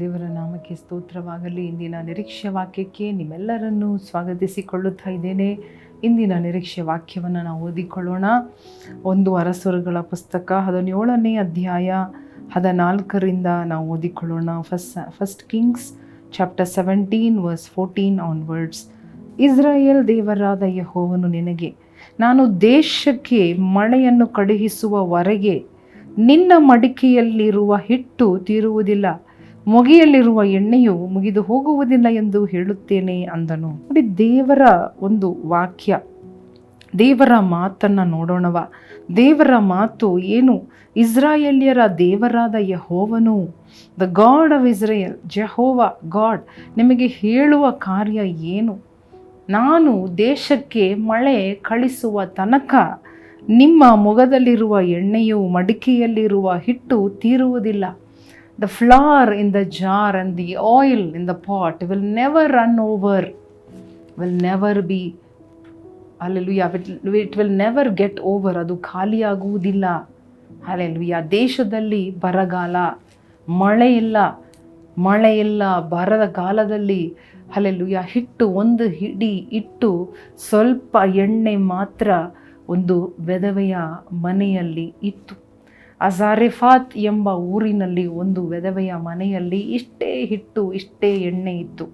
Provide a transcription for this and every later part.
ದೇವರ ನಾಮಕ್ಕೆ ಸ್ತೋತ್ರವಾಗಲಿ. ಇಂದಿನ ನಿರೀಕ್ಷೆ ವಾಕ್ಯಕ್ಕೆ ನಿಮ್ಮೆಲ್ಲರನ್ನೂ ಸ್ವಾಗತಿಸಿಕೊಳ್ಳುತ್ತಾ ಇದ್ದೇನೆ. ಇಂದಿನ ನಿರೀಕ್ಷೆ ವಾಕ್ಯವನ್ನು ನಾವು ಓದಿಕೊಳ್ಳೋಣ. ಒಂದು ಅರಸುರಗಳ ಪುಸ್ತಕ ಹದಿನೇಳನೇ ಅಧ್ಯಾಯ ಹದಿನಾಲ್ಕರಿಂದ ನಾವು ಓದಿಕೊಳ್ಳೋಣ. First first kings chapter seventeen verse fourteen onwards Israel ದೇವರಾದ ಯಹೋವನು ನಿನಗೆ, ನಾನು ದೇಶಕ್ಕೆ ಮಳೆಯನ್ನು ಕಳುಹಿಸುವವರೆಗೆ ನಿನ್ನ ಮಡಿಕೆಯಲ್ಲಿರುವ ಹಿಟ್ಟು ತೀರುವುದಿಲ್ಲ. ಮೊಗೆಯಲ್ಲಿರುವ ಎಣ್ಣೆಯು ಮುಗಿದು ಹೋಗುವುದಿಲ್ಲ ಎಂದು ಹೇಳುತ್ತೇನೆ ಅಂದನು. ನೋಡಿ, ದೇವರ ಒಂದು ವಾಕ್ಯ. ದೇವರ ಮಾತನ್ನು ನೋಡೋಣವ. ದೇವರ ಮಾತು ಏನು? ಇಸ್ರಾಯೇಲ್ಯರ ದೇವರಾದ ಯಹೋವನು the God of Israel Jehovah God ನಿಮಗೆ ಹೇಳುವ ಕಾರ್ಯ ಏನು? ನಾನು ದೇಶಕ್ಕೆ ಮಳೆ ಕಳಿಸುವ ತನಕ ನಿಮ್ಮ ಮೊಗದಲ್ಲಿರುವ ಎಣ್ಣೆಯು ಮಡಿಕೆಯಲ್ಲಿರುವ ಹಿಟ್ಟು ತೀರುವುದಿಲ್ಲ. The flour in the jar and the oil in the pot will never run over will never be hallelujah it will never get over ಅದು ಖಾಲಿಯಾಗುವುದಿಲ್ಲ. ಅಲ್ಲೆಲುಯ್ಯ ದೇಶದಲ್ಲಿ ಬರಗಾಲ, ಮಳೆ ಇಲ್ಲ ಮಳೆ ಇಲ್ಲ, ಬರದ ಕಾಲದಲ್ಲಿ ಅಲ್ಲೆಲುಯ್ಯ ಹಿಟ್ಟು ಒಂದು ಹಿಡಿ ಇಟ್ಟು ಸ್ವಲ್ಪ ಎಣ್ಣೆ ಮಾತ್ರ ಒಂದು ಬೆದವೆಯ ಮನೆಯಲ್ಲಿ ಇತ್ತು. ಅಜಾರಿಫಾತ್ ಎಂಬ ಊರಿನಲ್ಲಿ ಒಂದು ವೆದವೆಯ ಮನೆಯಲ್ಲಿ ಇಷ್ಟೇ ಹಿಟ್ಟು, ಇಷ್ಟೇ ಎಣ್ಣೆ ಇತ್ತು.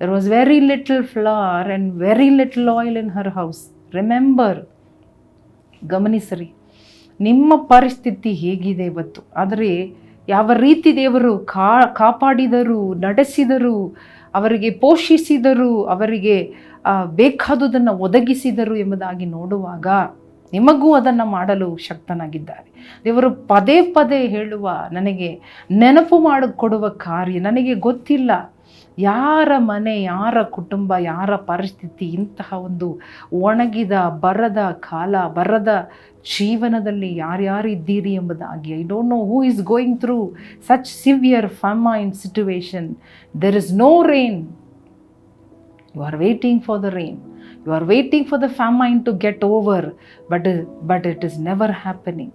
There was very little flour and very little oil in her house remember ಗಮನಿಸರಿ. ನಿಮ್ಮ ಪರಿಸ್ಥಿತಿ ಹೇಗಿದೆ ಇವತ್ತು ಆದರೆ ಯಾವ ರೀತಿ ದೇವರು ಕಾ, ಕಾಪಾಡಿದರು, ನಡೆಸಿದರು, ಅವರಿಗೆ ಪೋಷಿಸಿದರು, ಅವರಿಗೆ ಬೇಕಾದುದನ್ನು ಒದಗಿಸಿದರು ಎಂಬುದಾಗಿ ನೋಡುವಾಗ ನಿಮಗೂ ಅದನ್ನು ಮಾಡಲು ಶಕ್ತನಾಗಿದ್ದಾರೆ. ದೇವರು ಪದೇ ಪದೇ ಹೇಳುವ ನನಗೆ ನೆನಪು ಮಾಡಿಕೊಡುವ ಕಾರ್ಯ ನನಗೆ ಗೊತ್ತಿಲ್ಲ. ಯಾರ ಮನೆ, ಯಾರ ಕುಟುಂಬ, ಯಾರ ಪರಿಸ್ಥಿತಿ ಇಂತಹ ಒಂದು ಒಣಗಿದ, ಬರದ ಕಾಲ, ಬರದ ಜೀವನದಲ್ಲಿ ಯಾರ್ಯಾರು ಇದ್ದೀರಿ ಎಂಬುದಾಗಿ. I don't know who is going through such severe famine situation there is no rain you are waiting for the rain you are waiting for the famine to get over but but it is never happening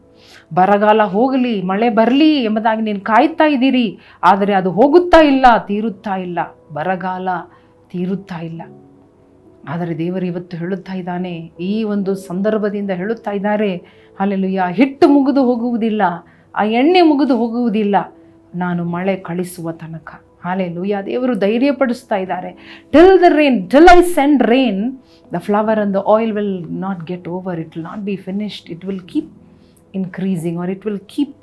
ಬರಗಾಲ ಹೋಗಲಿ, ಮಳೆ ಬರಲಿ ಎಂಬುದಾಗಿ ನೀನು ಕಾಯ್ತಾ ಇದ್ದೀರಿ, ಆದರೆ ಅದು ಹೋಗುತ್ತಾ ಇಲ್ಲ, ತೀರುತ್ತಾ ಇಲ್ಲ. ಬರಗಾಲ ತೀರುತ್ತಾ ಇಲ್ಲ. ಆದರೆ ದೇವರು ಇವತ್ತು ಹೇಳುತ್ತಾ ಇದ್ದಾನೆ, ಈ ಒಂದು ಸಂದರ್ಭದಿಂದ ಹೇಳುತ್ತಾ ಇದ್ದಾರೆ ಅಲ್ಲೆಲ್ಲುಯ್ಯ ಹಿಟ್ಟು ಮುಗಿದು ಹೋಗುವುದಿಲ್ಲ, ಆ ಎಣ್ಣೆ ಮುಗಿದು ಹೋಗುವುದಿಲ್ಲ ನಾನು ಮಳೆ ಕಳಿಸುವ ತನಕ. ಹಾಲೆಲುಯ್ಯ ದೇವರು ಧೈರ್ಯಪಡಿಸ್ತಾ ಇದ್ದಾರೆ. Till the rain till I send rain the flour and the oil will not get over it will not be finished it will keep increasing or it will keep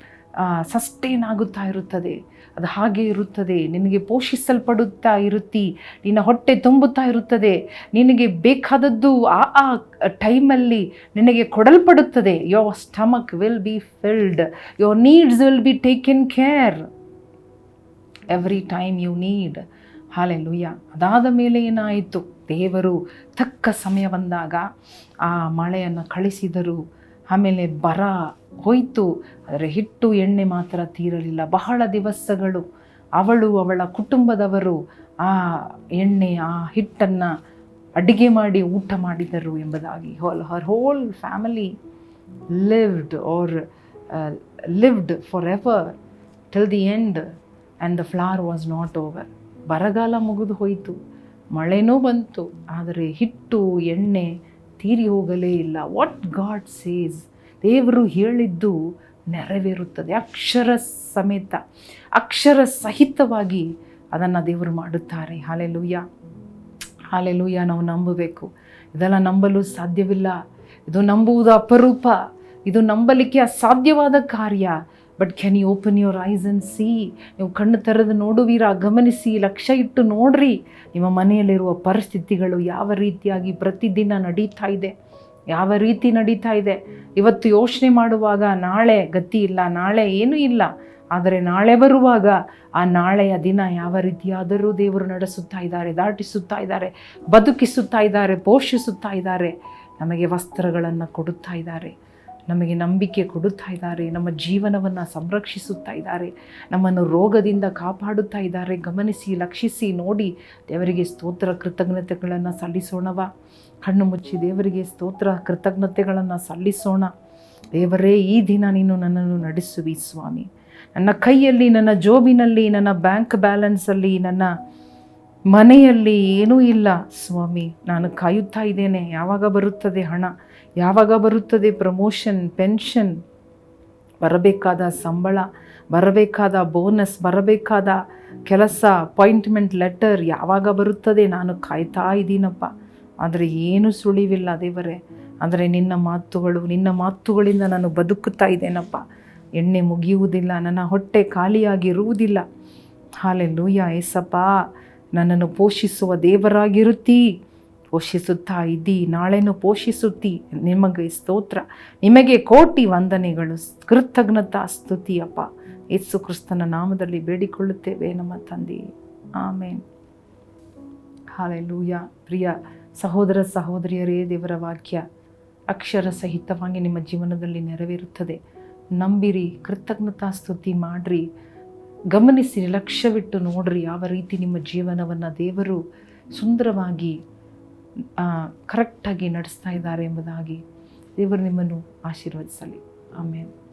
sustain ಆಗುತ್ತಾ ಇರುತ್ತದೆ. ಅದು ಹಾಗೆ ಇರುತ್ತದೆ. ನಿನಗೆ ಪೋಷಿಸಲ್ಪಡುತ್ತಾ ಇರುತ್ತಿ. ನಿನ್ನ ಹೊಟ್ಟೆ ತುಂಬುತ್ತಾ ಇರುತ್ತದೆ. ನಿನಗೆ ಬೇಕಾದದ್ದು ಆ ಆ, ಟೈಮಲ್ಲಿ ನಿನಗೆ ಕೊಡಲ್ಪಡುತ್ತದೆ. Your stomach will be filled your needs will be taken care every time you need hallelujah ಅದಾದ ಮೇಲೆ ಏನಾಯಿತು? ದೇವರು ತಕ್ಕ ಸಮಯ ಬಂದಾಗ ಆ ಮಳೆಯನ್ನು ಕಳಿಸಿದರು. ಆಮೇಲೆ ಬರ ಹೋಯಿತು. ಆದರೆ ಹಿಟ್ಟು ಎಣ್ಣೆ ಮಾತ್ರ ತೀರಲಿಲ್ಲ. ಬಹಳ ದಿವಸಗಳು ಅವಳು ಅವಳ ಕುಟುಂಬದವರು ಆ ಎಣ್ಣೆ, ಆ ಹಿಟ್ಟನ್ನು ಅಡುಗೆ ಮಾಡಿ ಊಟ ಮಾಡಿದರು ಎಂಬುದಾಗಿ. Whole her whole family lived or lived for ever till the end and the flour was not over ಬರಗಾಲ ಮುಗಿದು ಹೋಯಿತು. ಮಳೆನೂ ಬಂತು. ಆದರೆ ಹಿಟ್ಟು, ಎಣ್ಣೆ ತೀರಿ ಹೋಗಲೇ ಇಲ್ಲ. ವಾಟ್ ಗಾಡ್ ಸೇಸ್ ದೇವರು ಹೇಳಿದ್ದು ನೆರವೇರುತ್ತದೆ. ಅಕ್ಷರ ಸಮೇತ, ಅಕ್ಷರ ಸಹಿತವಾಗಿ ಅದನ್ನು ದೇವರು ಮಾಡುತ್ತಾರೆ. ಹಾಲೆಲೂಯ್ಯ ಹಾಲೆಲೂಯ್ಯ ನಾವು ನಂಬಬೇಕು. ಇದೆಲ್ಲ ನಂಬಲು ಸಾಧ್ಯವಿಲ್ಲ. ಇದು ನಂಬುವುದು ಅಪರೂಪ. ಇದು ನಂಬಲಿಕ್ಕೆ ಅಸಾಧ್ಯವಾದ ಕಾರ್ಯ. But can you open your eyes and see ನೀವು ಕಣ್ಣು ತೆರೆದು ನೋಡುವೀರಾ? ಗಮನಿಸಿ, ಲಕ್ಷ್ಯ ಇಟ್ಟು ನೋಡ್ರಿ. ನಿಮ್ಮ ಮನೆಯಲ್ಲಿರುವ ಪರಿಸ್ಥಿತಿಗಳು ಯಾವ ರೀತಿಯಾಗಿ ಪ್ರತಿದಿನ ನಡೀತಾ ಇದೆ? ಯಾವ ರೀತಿ ನಡೀತಾ ಇದೆ? ಇವತ್ತು ಯೋಚನೆ ಮಾಡುವಾಗ ನಾಳೆ ಗತಿ ಇಲ್ಲ, ನಾಳೆ ಏನೂ ಇಲ್ಲ. ಆದರೆ ನಾಳೆ ಬರುವಾಗ ಆ ನಾಳೆಯ ದಿನ ಯಾವ ರೀತಿಯಾದರೂ ದೇವರು ನಡೆಸುತ್ತಾ ಇದ್ದಾರೆ, ದಾಟಿಸುತ್ತಾ ಇದ್ದಾರೆ, ಬದುಕಿಸುತ್ತಾ ಇದ್ದಾರೆ, ಪೋಷಿಸುತ್ತಾ ಇದ್ದಾರೆ, ನಮಗೆ ವಸ್ತ್ರಗಳನ್ನು ಕೊಡುತ್ತಾ ಇದ್ದಾರೆ. ನಮಗೆ ನಂಬಿಕೆ ಕೊಡುತ್ತಾ ಇದ್ದಾರೆ, ನಮ್ಮ ಜೀವನವನ್ನು ಸಂರಕ್ಷಿಸುತ್ತಾ ಇದ್ದಾರೆ, ನಮ್ಮನ್ನು ರೋಗದಿಂದ ಕಾಪಾಡುತ್ತಾ ಇದ್ದಾರೆ. ಗಮನಿಸಿ, ಲಕ್ಷಿಸಿ, ನೋಡಿ, ದೇವರಿಗೆ ಸ್ತೋತ್ರ, ಕೃತಜ್ಞತೆಗಳನ್ನು ಸಲ್ಲಿಸೋಣವ. ಕಣ್ಣು ಮುಚ್ಚಿ, ದೇವರಿಗೆ ಸ್ತೋತ್ರ, ಕೃತಜ್ಞತೆಗಳನ್ನು ಸಲ್ಲಿಸೋಣ. ದೇವರೇ, ಈ ದಿನ ನೀನು ನನ್ನನ್ನು ನಡೆಸುವಿ ಸ್ವಾಮಿ. ನನ್ನ ಕೈಯಲ್ಲಿ, ನನ್ನ ಜೋಬಿನಲ್ಲಿ, ನನ್ನ ಬ್ಯಾಂಕ್ ಬ್ಯಾಲೆನ್ಸಲ್ಲಿ, ನನ್ನ ಮನೆಯಲ್ಲಿ ಏನೂ ಇಲ್ಲ. ಸ್ವಾಮಿ, ನಾನು ಕಾಯುತ್ತಾ ಇದ್ದೇನೆ. ಯಾವಾಗ ಬರುತ್ತದೆ ಹಣ? ಯಾವಾಗ ಬರುತ್ತದೆ ಪ್ರಮೋಷನ್ ಪೆನ್ಷನ್ ಬರಬೇಕಾದ ಸಂಬಳ, ಬರಬೇಕಾದ ಬೋನಸ್ ಬರಬೇಕಾದ ಕೆಲಸ ಅಪಾಯಿಂಟ್ಮೆಂಟ್ ಲೆಟರ್ ಯಾವಾಗ ಬರುತ್ತದೆ? ನಾನು ಕಾಯ್ತಾ ಇದ್ದೀನಪ್ಪ. ಆದರೆ ಏನೂ ಸುಳಿವಿಲ್ಲ ದೇವರೇ. ಆದರೆ ನಿನ್ನ ಮಾತುಗಳು, ನಿನ್ನ ಮಾತುಗಳಿಂದ ನಾನು ಬದುಕುತ್ತಾ ಇದ್ದೇನಪ್ಪ. ಎಣ್ಣೆ ಮುಗಿಯುವುದಿಲ್ಲ, ನನ್ನ ಹೊಟ್ಟೆ ಖಾಲಿಯಾಗಿರುವುದಿಲ್ಲ. ಹಾಲೆ ಲೂಯ್ಯ ಏಸಪ್ಪ. ನನ್ನನ್ನು ಪೋಷಿಸುವ ದೇವರಾಗಿರುತ್ತೀ. ಪೋಷಿಸುತ್ತಾ ಇದ್ದೀ, ನಾಳೆನೂ ಪೋಷಿಸುತ್ತಿ. ನಿಮಗೆ ಸ್ತೋತ್ರ, ನಿಮಗೆ ಕೋಟಿ ವಂದನೆಗಳು. ಕೃತಜ್ಞತಾ ಸ್ತುತಿಯಪ್ಪ ಯೇಸು ಕ್ರಿಸ್ತನ ನಾಮದಲ್ಲಿ ಬೇಡಿಕೊಳ್ಳುತ್ತೇವೆ ನಮ್ಮ ತಂದೆ. ಆಮೇನ್. ಹಾಲೆಲೂಯ. ಪ್ರಿಯ ಸಹೋದರ ಸಹೋದರಿಯರೇ, ದೇವರ ವಾಕ್ಯ ಅಕ್ಷರ ಸಹಿತವಾಗಿ ನಿಮ್ಮ ಜೀವನದಲ್ಲಿ ನೆರವೇರುತ್ತದೆ. ನಂಬಿರಿ, ಕೃತಜ್ಞತಾ ಸ್ತುತಿ ಮಾಡ್ರಿ. ಗಮನಿಸಿ ಲಕ್ಷ್ಯವಿಟ್ಟು ನೋಡ್ರಿ ಯಾವ ರೀತಿ ನಿಮ್ಮ ಜೀವನವನ್ನು ದೇವರು ಸುಂದರವಾಗಿ ಕರೆಕ್ಟಾಗಿ ನಡೆಸ್ತಾ ಇದ್ದಾರೆ ಎಂಬುದಾಗಿ ದೇವರು ನಿಮ್ಮನ್ನು ಆಶೀರ್ವದಿಸಲಿ. ಆಮೇಲೆ